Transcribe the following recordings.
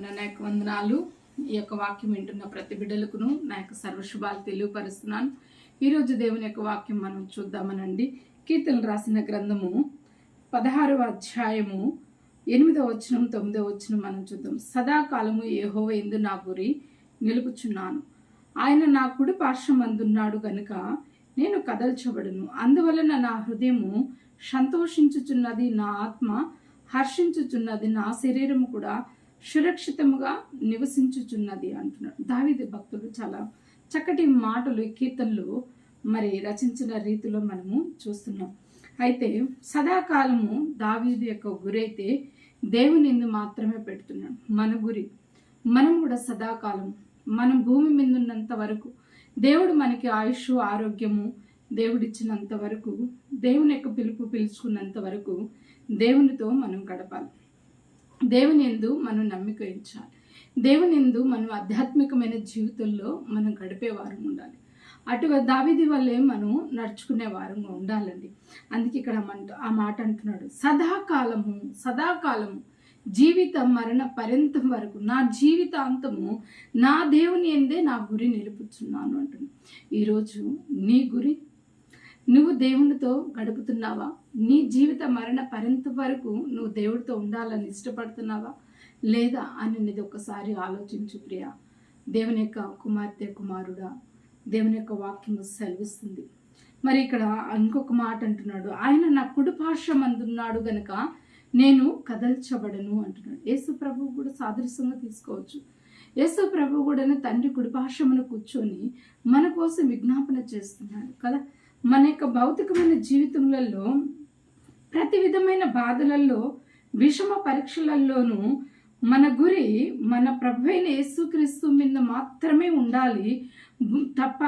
నాయన నా యొక్క వందనాలు. ఈ యొక్క వాక్యం వింటున్న ప్రతి బిడ్డలకును నా యొక్క సర్వశుభాలు తెలియపరుస్తున్నాను. ఈరోజు దేవుని యొక్క వాక్యం మనం చూద్దామనండి. కీర్తనలు రాసిన గ్రంథము పదహారవ అధ్యాయము ఎనిమిదవ వచనం తొమ్మిదవ వచనం మనం చూద్దాం. సదాకాలము ఏహోవ ఎందు నా గురి నిలుపుచున్నాను. ఆయన నా కుడి పార్శ్వం అందున్నాడు గనుక నేను కదల్చబడును. అందువలన నా హృదయము సంతోషించుచున్నది నా ఆత్మ హర్షించుచున్నది నా శరీరము కూడా సురక్షితముగా నివసించుచున్నది అంటున్నాడు. దావిది భక్తులు చాలా చక్కటి మాటలు కీర్తనలు మరి రచించిన రీతిలో మనము చూస్తున్నాం. అయితే సదాకాలము దావీదు యొక్క గురి అయితే దేవుని మాత్రమే పెడుతున్నాడు. మన గురి మనం కూడా సదాకాలం మనం భూమి మీద ఉన్నంత వరకు దేవుడు మనకి ఆయుష్ ఆరోగ్యము దేవుడిచ్చినంత వరకు దేవుని యొక్క పిలుపు పిలుచుకున్నంత వరకు దేవునితో మనం గడపాలి. దేవుని ఎందు మనం నమ్మిక ఉంచాలి. దేవుని ఎందు మనం ఆధ్యాత్మికమైన జీవితంలో మనం గడిపే వారం ఉండాలి. అటు దావిది వల్లే మనం నడుచుకునే వారంగా ఉండాలండి. అందుకే ఇక్కడ ఆ మాట అంటున్నాడు. సదాకాలము సదాకాలము జీవిత మరణ పర్యంతం వరకు నా జీవితాంతము నా దేవుని ఎందే నా గురి నిలుపుచున్నాను అంటున్నాను ఈరోజు నీ గురి నువ్వు దేవునితో గడుపుతున్నావా? నీ జీవిత మరణ పరింత వరకు నువ్వు దేవుడితో ఉండాలని ఇష్టపడుతున్నావా? లేదా అనేది ఒకసారి ఆలోచించు ప్రియా. దేవుని యొక్క కుమార్తె కుమారుడా దేవుని యొక్క వాక్యము సెలవిస్తుంది. మరి ఇక్కడ ఇంకొక మాట అంటున్నాడు. ఆయన నా కుడి అందున్నాడు గనక నేను కదల్చబడను అంటున్నాడు. యేసు ప్రభు కూడా సాదృశ్యంగా తీసుకోవచ్చు. యేసు ప్రభు కూడా తండ్రి కుడి కూర్చొని మన కోసం విజ్ఞాపన చేస్తున్నాడు కదా. మన యొక్క భౌతికమైన జీవితములలో ప్రతి విధమైన బాధలలో విషమ పరీక్షలలోనూ మన గురి మన ప్రభు అయిన యేసుక్రీస్తు మీద మాత్రమే ఉండాలి. తప్ప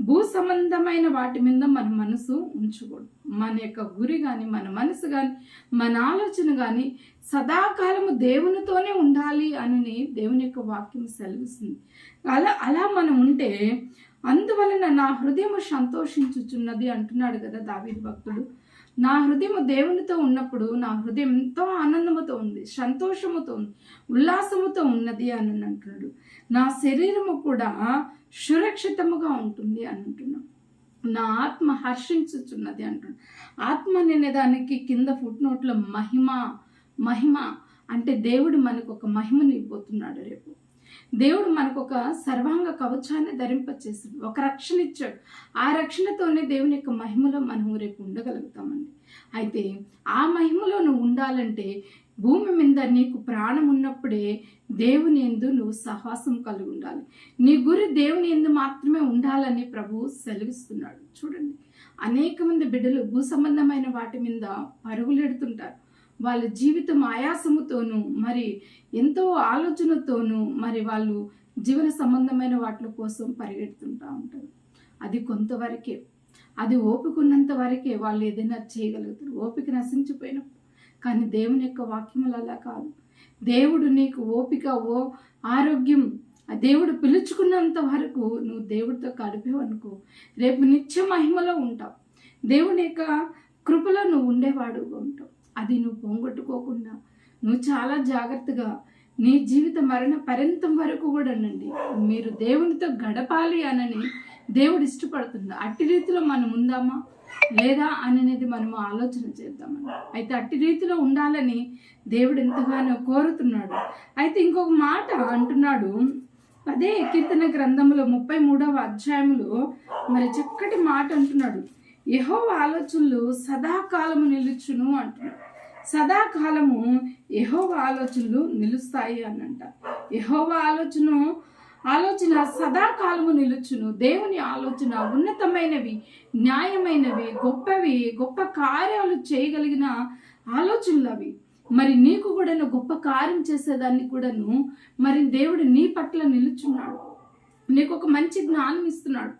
భూ సంబంధమైన వాటి మీద మన మనసు ఉంచకూడదు. మన యొక్క గురి కానీ మన మనసు కానీ మన ఆలోచన కానీ సదాకాలము దేవునితోనే ఉండాలి అని దేవుని యొక్క వాక్యం సెలవిస్తుంది. అలా అలా మనం ఉంటే అందువలన నా హృదయము సంతోషించుచున్నది అంటున్నాడు కదా దావీది భక్తుడు. నా హృదయము దేవునితో ఉన్నప్పుడు నా హృదయం ఎంతో ఆనందముతో ఉంది సంతోషముతో ఉంది ఉల్లాసముతో ఉన్నది అని అంటున్నాడు. నా శరీరము కూడా సురక్షితముగా ఉంటుంది అని అంటున్నాడు. నా ఆత్మ హర్షించుచున్నది అంటున్నాడు. ఆత్మ అనే దానికి కింద ఫుట్ నోట్లో మహిమ మహిమ అంటే దేవుడు మనకు ఒక మహిమని ఇవ్వబోతున్నాడు రేపు. దేవుడు మనకు ఒక సర్వాంగ కవచాన్ని ధరింపచేసాడు ఒక రక్షణ ఇచ్చాడు. ఆ రక్షణతోనే దేవుని యొక్క మహిమలో మనం రేపు ఉండగలుగుతామండి. అయితే ఆ మహిమలో నువ్వు ఉండాలంటే భూమి మీద నీకు ప్రాణం ఉన్నప్పుడే దేవుని ఎందు నువ్వు సహవాసం కలిగి ఉండాలి. నీ గురి దేవుని ఎందు మాత్రమే ఉండాలని ప్రభు సెలవిస్తున్నాడు. చూడండి. అనేక మంది బిడ్డలు భూ సంబంధమైన వాటి మీద పరుగులెడుతుంటారు వాళ్ళ జీవితం ఆయాసముతోనూ మరి ఎంతో ఆలోచనతోనూ మరి వాళ్ళు జీవన సంబంధమైన వాటి కోసం పరిగెడుతుంటూ ఉంటారు. అది కొంతవరకే. అది ఓపిక ఉన్నంత వరకే వాళ్ళు ఏదైనా చేయగలుగుతారు. ఓపిక నశించిపోయినప్పుడు. కానీ దేవుని యొక్క వాక్యములు అలా కాదు. దేవుడు నీకు ఓపిక ఓ ఆరోగ్యం ఆ దేవుడు పిలుచుకున్నంత వరకు నువ్వు దేవుడితో గడిపేవు అనుకో. రేపు నిత్య మహిమలో ఉంటావు. దేవుని యొక్క కృపలో నువ్వు ఉండేవాడు ఉంటావు. అది నువ్వు పోగొట్టుకోకుండా నువ్వు చాలా జాగ్రత్తగా నీ జీవిత మరణ పర్యంతం వరకు కూడా అనండి మీరు దేవునితో గడపాలి అనని దేవుడు ఇష్టపడుతుంది అట్టి రీతిలో మనం ఉందామా? లేదా అనేది మనము ఆలోచన చేద్దామని అయితే అట్టి రీతిలో ఉండాలని దేవుడు ఎంతగానో కోరుతున్నాడు. అయితే ఇంకొక మాట అంటున్నాడు. అదే కీర్తన గ్రంథంలో ముప్పై మూడవ అధ్యాయంలో మరి చక్కటి మాట అంటున్నాడు. యహో ఆలోచనలు సదాకాలము నిలుచును అంటున్నాడు. సదాకాలము యహోవ ఆలోచనలు నిలుస్తాయి అనంట. అంట యహోవ ఆలోచన ఆలోచన సదాకాలము నిలుచును. దేవుని ఆలోచన ఉన్నతమైనవి న్యాయమైనవి గొప్పవి గొప్ప కార్యాలు చేయగలిగిన ఆలోచనలు అవి మరి నీకు కూడా గొప్ప కార్యం చేసేదాన్ని కూడాను మరి దేవుడు నీ పట్ల నిలుచున్నాడు. నీకు ఒక మంచి జ్ఞానం ఇస్తున్నాడు.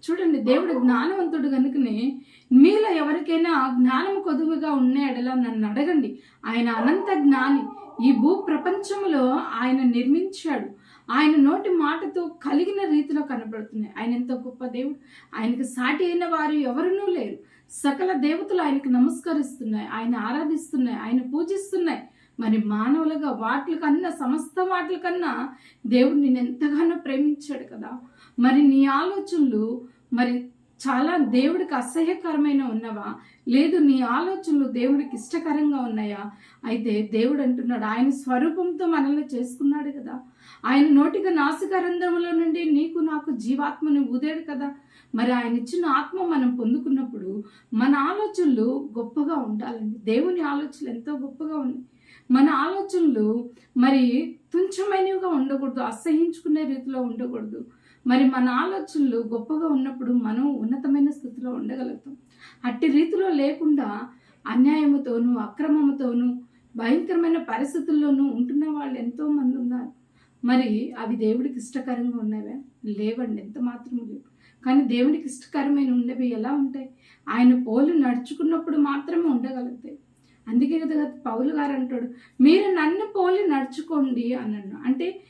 చూడండి దేవుడు జ్ఞానవంతుడు కనుకనే మీలో ఎవరికైనా జ్ఞానం కొదువుగా ఉన్నాడలా నన్ను అడగండి. ఆయన అనంత జ్ఞాని. ఈ భూ ప్రపంచంలో ఆయన నిర్మించాడు. ఆయన నోటి మాటతో కలిగిన రీతిలో కనబడుతున్నాయి. ఆయన ఎంత గొప్ప దేవుడు. ఆయనకు సాటి అయిన వారు ఎవరునూ లేరు. సకల దేవతలు ఆయనకు నమస్కరిస్తున్నాయి. ఆయన ఆరాధిస్తున్నాయి. ఆయన పూజిస్తున్నాయి. మరి మానవులుగా వాటి కన్నా సమస్త వాటి కన్నా దేవుడు నేను ఎంతగానో ప్రేమించాడు కదా. మరి నీ ఆలోచనలు మరి చాలా దేవుడికి అసహ్యకరమైన ఉన్నవా? లేదు నీ ఆలోచనలు దేవుడికి ఇష్టకరంగా ఉన్నాయా? అయితే దేవుడు అంటున్నాడు ఆయన స్వరూపంతో మనల్ని చేసుకున్నాడు కదా. ఆయన నోటిగా నాసికరంధ్రములో నుండి నీకు నాకు జీవాత్మని ఊదాడు కదా. మరి ఆయన ఇచ్చిన ఆత్మ మనం పొందుకున్నప్పుడు మన ఆలోచనలు గొప్పగా ఉండాలండి. దేవుని ఆలోచనలు ఎంతో గొప్పగా ఉన్నాయి. మన ఆలోచనలు మరి తుంచమైనవిగా ఉండకూడదు అసహించుకునే రీతిలో ఉండకూడదు. మరి మన ఆలోచనలు గొప్పగా ఉన్నప్పుడు మనం ఉన్నతమైన స్థితిలో ఉండగలుగుతాం. అట్టి రీతిలో లేకుండా అన్యాయముతోనూ అక్రమముతోనూ భయంకరమైన పరిస్థితుల్లోనూ ఉంటున్న వాళ్ళు ఎంతో మంది ఉన్నారు. మరి అవి దేవుడికి ఇష్టకరంగా ఉన్నవే? లేవండి ఎంత మాత్రం లేవు. కానీ దేవుడికి ఇష్టకరమైన ఉండేవి ఎలా ఉంటాయి? ఆయన పోలు నడుచుకున్నప్పుడు మాత్రమే ఉండగలుగుతాయి. అందుకే కదా పౌలు గారు అంటాడు మీరు నన్ను పోలి నడుచుకోండి అన్నాడు. అంటే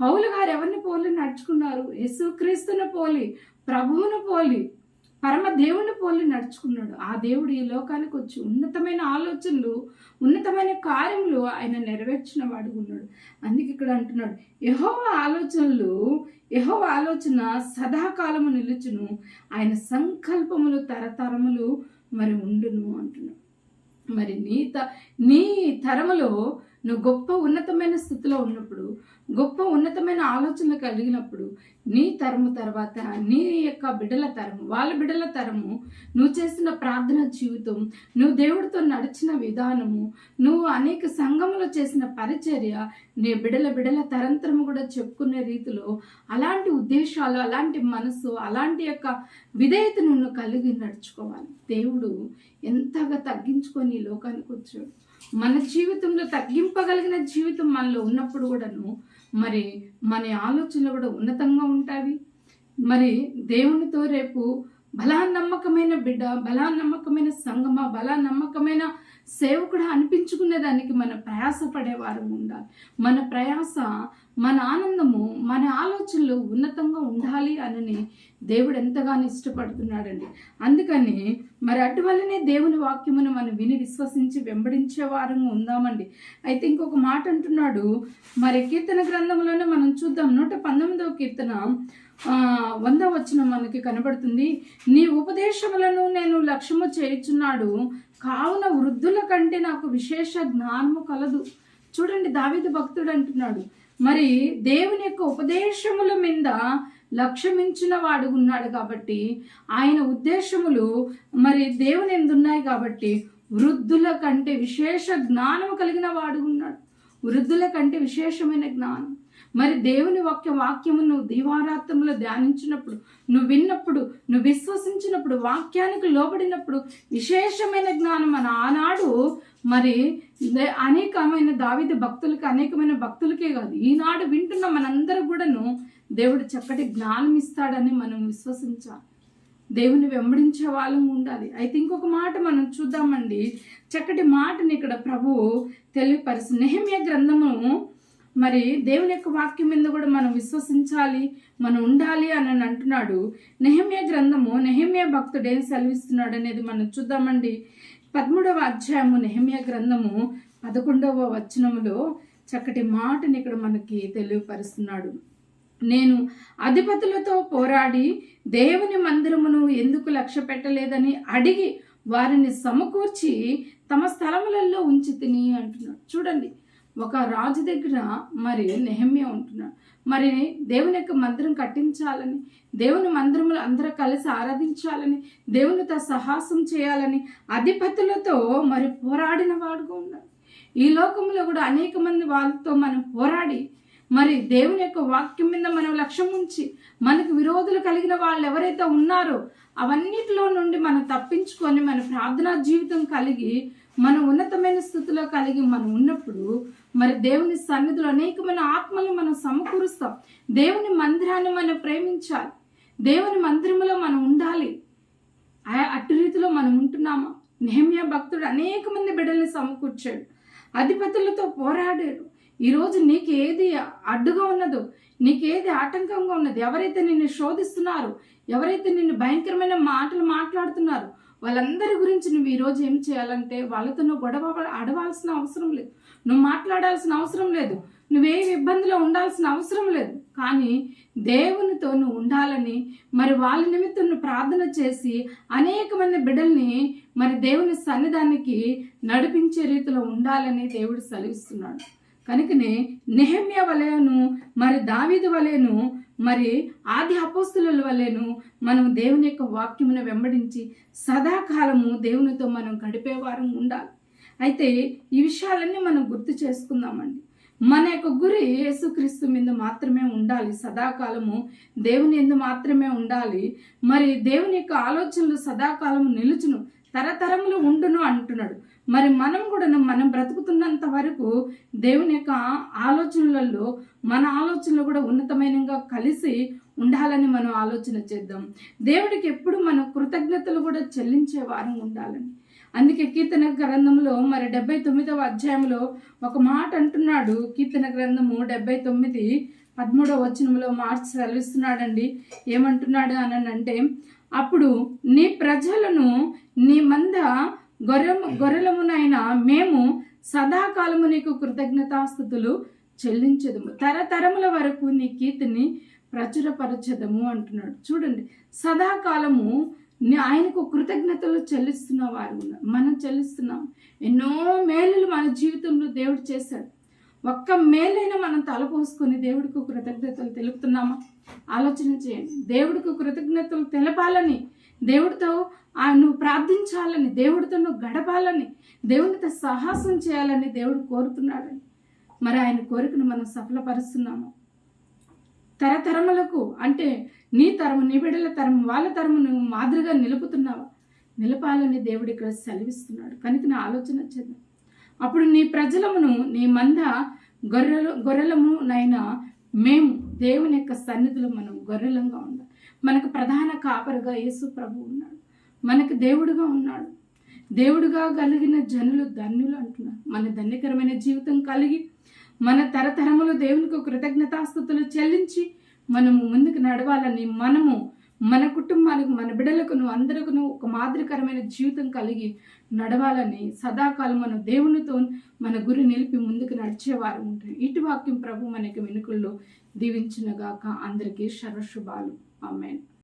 పౌలు గారు ఎవరిని పోలి నడుచుకున్నారు? యేసుక్రీస్తుని పోలి ప్రభువును పోలి పరమ దేవుని పోలి నడుచుకున్నాడు. ఆ దేవుడు ఈ లోకానికి వచ్చి ఉన్నతమైన ఆలోచనలు ఉన్నతమైన కార్యములు ఆయన నెరవేర్చిన వాడు ఉన్నాడు. అందుకే ఇక్కడ అంటున్నాడు యహోవ ఆలోచనలు యహోవ ఆలోచన సదాకాలము నిలుచును ఆయన సంకల్పములు తరతరములు మరి ఉండును అంటున్నాడు. మరి నీ త నీ తరములో నువ్వు గొప్ప ఉన్నతమైన స్థితిలో ఉన్నప్పుడు గొప్ప ఉన్నతమైన ఆలోచనలు కలిగినప్పుడు నీ తరము తర్వాత నీ యొక్క బిడ్డల తరము వాళ్ళ బిడ్డల తరము నువ్వు చేసిన ప్రార్థన జీవితం నువ్వు దేవుడితో నడిచిన విధానము నువ్వు అనేక సంఘములో చేసిన పరిచర్య నీ బిడల బిడల తరంతరము కూడా చెప్పుకునే రీతిలో అలాంటి ఉద్దేశాలు అలాంటి మనసు అలాంటి యొక్క విధేయతను నువ్వు కలిగి నడుచుకోవాలి. దేవుడు ఎంతగా తగ్గించుకొని ఈ లోకానికి వచ్చాడు. మన జీవితంలో తగ్గింపగలిగిన జీవితం మనలో ఉన్నప్పుడు కూడాను మరి మన ఆలోచనలు కూడా ఉన్నతంగా ఉంటాయి. మరి దేవునితో రేపు బలా నమ్మకమైన బిడ్డ బలా నమ్మకమైన సంగమ బలా నమ్మకమైన సేవకుడు అనిపించుకునే దానికి మన ప్రయాస పడేవారు ఉండాలి. మన ప్రయాస మన ఆనందము మన ఆలోచనలు ఉన్నతంగా ఉండాలి అని దేవుడు ఎంతగానో ఇష్టపడుతున్నాడండి. అందుకని మరి అటువల్లనే దేవుని వాక్యమును మనం విని విశ్వసించి వెంబడించే వారంగా ఉందామండి. అయితే ఇంకొక మాట అంటున్నాడు. మరి కీర్తన గ్రంథంలోనే మనం చూద్దాం. నూట పంతొమ్మిదవ కీర్తన. వంద వచ్చిన మనకి కనబడుతుంది. నీ ఉపదేశములను నేను లక్ష్యము చేయుచున్నాడు. కావున వృద్ధుల కంటే నాకు విశేష జ్ఞానము కలదు. చూడండి దావిద భక్తుడు అంటున్నాడు. మరి దేవుని యొక్క ఉపదేశముల మీద లక్ష్యమించిన వాడు ఉన్నాడు కాబట్టి ఆయన ఉద్దేశములు మరి దేవుని ఎందున్నాయి కాబట్టి వృద్ధుల కంటే విశేష జ్ఞానము కలిగిన వాడు ఉన్నాడు. వృద్ధుల కంటే విశేషమైన జ్ఞానం. మరి దేవుని వాక్య వాక్యము నువ్వు దీవారాత్రంలో ధ్యానించినప్పుడు నువ్వు విన్నప్పుడు నువ్వు విశ్వసించినప్పుడు వాక్యానికి లోబడినప్పుడు విశేషమైన జ్ఞానం మన ఆనాడు మరి అనేకమైన దావిద భక్తులకి అనేకమైన భక్తులకే కాదు ఈనాడు వింటున్న మనందరూ కూడాను దేవుడు చక్కటి జ్ఞానం ఇస్తాడని మనం విశ్వసించాలి. దేవుని వెంబడించే వాళ్ళం ఉండాలి. అయితే ఇంకొక మాట మనం చూద్దామండి. చక్కటి మాటని ఇక్కడ ప్రభువు తెలియపరిచి నెహమ్య గ్రంథము మరి దేవుని యొక్క వాక్యం మీద కూడా మనం విశ్వసించాలి మనం ఉండాలి అని అంటున్నాడు. నెహమ్య గ్రంథము నెహమ్య భక్తుడు ఏం సెలవిస్తున్నాడు అనేది మనం చూద్దామండి. పదమూడవ అధ్యాయము నెహమ్య గ్రంథము పదకొండవ వచనములో చక్కటి మాటని ఇక్కడ మనకి తెలియపరుస్తున్నాడు. నేను అధిపతులతో పోరాడి దేవుని మందిరమును ఎందుకు లక్ష్య పెట్టలేదని అడిగి వారిని సమకూర్చి తమ స్థలములలో ఉంచి తిని అంటున్నాడు. చూడండి ఒక రాజు దగ్గర మరి నెహమ్య ఉంటున్నాడు. మరి దేవుని యొక్క మందిరం కట్టించాలని దేవుని మందిరములు అందరూ కలిసి ఆరాధించాలని దేవునితో సాహసం చేయాలని అధిపతులతో మరి పోరాడిన వాడుగా ఉన్నాడు ఈ లోకంలో కూడా అనేక మంది వాళ్ళతో మనం పోరాడి మరి దేవుని యొక్క వాక్యం మీద మనం లక్ష్యం ఉంచి మనకు విరోధులు కలిగిన వాళ్ళు ఎవరైతే ఉన్నారో అవన్నిటిలో నుండి మనం తప్పించుకొని మన ప్రార్థనా జీవితం కలిగి మన ఉన్నతమైన స్థితిలో కలిగి మనం ఉన్నప్పుడు మరి దేవుని సన్నిధిలో అనేకమైన ఆత్మలు మనం సమకూరుస్తాం. దేవుని మందిరాన్ని మనం ప్రేమించాలి. దేవుని మందిరంలో మనం ఉండాలి. అటు రీతిలో మనం ఉంటున్నామా? నేమ్య భక్తుడు అనేక మంది బిడ్డల్ని సమకూర్చాడు. అధిపతులతో పోరాడాడు. ఈరోజు నీకు ఏది అడ్డుగా ఉన్నదో నీకేది ఆటంకంగా ఉన్నది ఎవరైతే నిన్ను శోధిస్తున్నారు ఎవరైతే నిన్ను భయంకరమైన మాటలు మాట్లాడుతున్నారో వాళ్ళందరి గురించి నువ్వు ఈరోజు ఏం చేయాలంటే వాళ్ళతో నువ్వు గొడవ ఆడవలసిన అవసరం లేదు. నువ్వు మాట్లాడాల్సిన అవసరం లేదు. నువ్వే ఇబ్బందిలో ఉండాల్సిన అవసరం లేదు. కానీ దేవునితో నువ్వు ఉండాలని మరి వాళ్ళ నిమిత్తం నువ్వు ప్రార్థన చేసి అనేక మంది బిడ్డల్ని మరి దేవుని సన్నిధానికి నడిపించే రీతిలో ఉండాలని దేవుడు సెలవిస్తున్నాడు. కనుకనే నెహమ్య వలెను మరి దావీదు వలెను మరి ఆది అపోస్తుల వలెను మనం దేవుని యొక్క వాక్యమును వెంబడించి సదాకాలము దేవునితో మనం గడిపేవారం ఉండాలి. అయితే ఈ విషయాలన్నీ మనం గుర్తు చేసుకుందామండి. మన యొక్క గురి యేసుక్రీస్తు మీద మాత్రమే ఉండాలి. సదాకాలము దేవుని ఎందు మాత్రమే ఉండాలి. మరి దేవుని యొక్క ఆలోచనలు సదాకాలము నిలుచును. తరతరములు ఉండును అంటున్నాడు. మరి మనం కూడా మనం బ్రతుకుతున్నంత వరకు దేవుని యొక్క ఆలోచనలలో మన ఆలోచనలు కూడా ఉన్నతమైనగా కలిసి ఉండాలని మనం ఆలోచన చేద్దాం. దేవుడికి ఎప్పుడు మనం కృతజ్ఞతలు కూడా చెల్లించే వారం ఉండాలని. అందుకే కీర్తన గ్రంథంలో మరి డెబ్బై తొమ్మిదవ అధ్యాయంలో ఒక మాట అంటున్నాడు. కీర్తన గ్రంథము డెబ్బై తొమ్మిది పదమూడవ వచనంలో మార్చి సెలవిస్తున్నాడండి ఏమంటున్నాడు అని అంటే అప్పుడు నీ ప్రజలను నీ మంద గొర్రె గొర్రెలమునైన మేము సదాకాలము నీకు కృతజ్ఞతాస్థుతులు చెల్లించదము. తరతరముల వరకు నీ కీర్తిని ప్రచురపరచదము అంటున్నాడు. చూడండి సదాకాలము ఆయనకు కృతజ్ఞతలు చెల్లిస్తున్న వారు ఉన్నారు. మనం చెల్లిస్తున్నాం. ఎన్నో మేలులు మన జీవితంలో దేవుడు చేశాడు. ఒక్క మేలైనా మనం తలపోసుకొని దేవుడికి కృతజ్ఞతలు తెలుపుతున్నామా? ఆలోచన చేయండి. దేవుడికి కృతజ్ఞతలు తెలపాలని దేవుడితో నువ్వు ప్రార్థించాలని దేవుడితో నువ్వు గడపాలని దేవునితో సాహసం చేయాలని దేవుడు కోరుతున్నాడని మరి ఆయన కోరికను మనం సఫలపరుస్తున్నాము. తరతరములకు అంటే నీ తరము నీ బిడ్డల తరము వాళ్ళ తరము నువ్వు మాదిరిగా నిలుపుతున్నావా? నిలపాలని దేవుడు ఇక్కడ సెలవిస్తున్నాడు. కనుక నా ఆలోచన చేద్దాం. అప్పుడు నీ ప్రజలమును నీ మంద గొర్రెలు గొర్రెలము నైనా మేము దేవుని యొక్క సన్నిధిలో మనం గొర్రెలంగా ఉండాలి మనకు ప్రధాన కాపరుగా యేసు ప్రభు ఉన్నాడు. మనకు దేవుడుగా ఉన్నాడు. దేవుడుగా కలిగిన జనులు ధన్యులు అంటున్నారు. మన ధన్యకరమైన జీవితం కలిగి మన తరతరములు దేవునికి కృతజ్ఞతాస్థుతులు చెల్లించి మనము ముందుకు నడవాలని మనము మన కుటుంబానికి మన బిడలకును అందరికను ఒక మాదిరికరమైన జీవితం కలిగి నడవాలని సదాకాలం మన దేవునితో మన గురి నిలిపి ముందుకు నడిచేవారు ఉంటారు. ఇటు వాక్యం ప్రభు మనకి వెనుకల్లో దీవించినగాక. అందరికీ సర్వశుభాలు. ఆమెన్.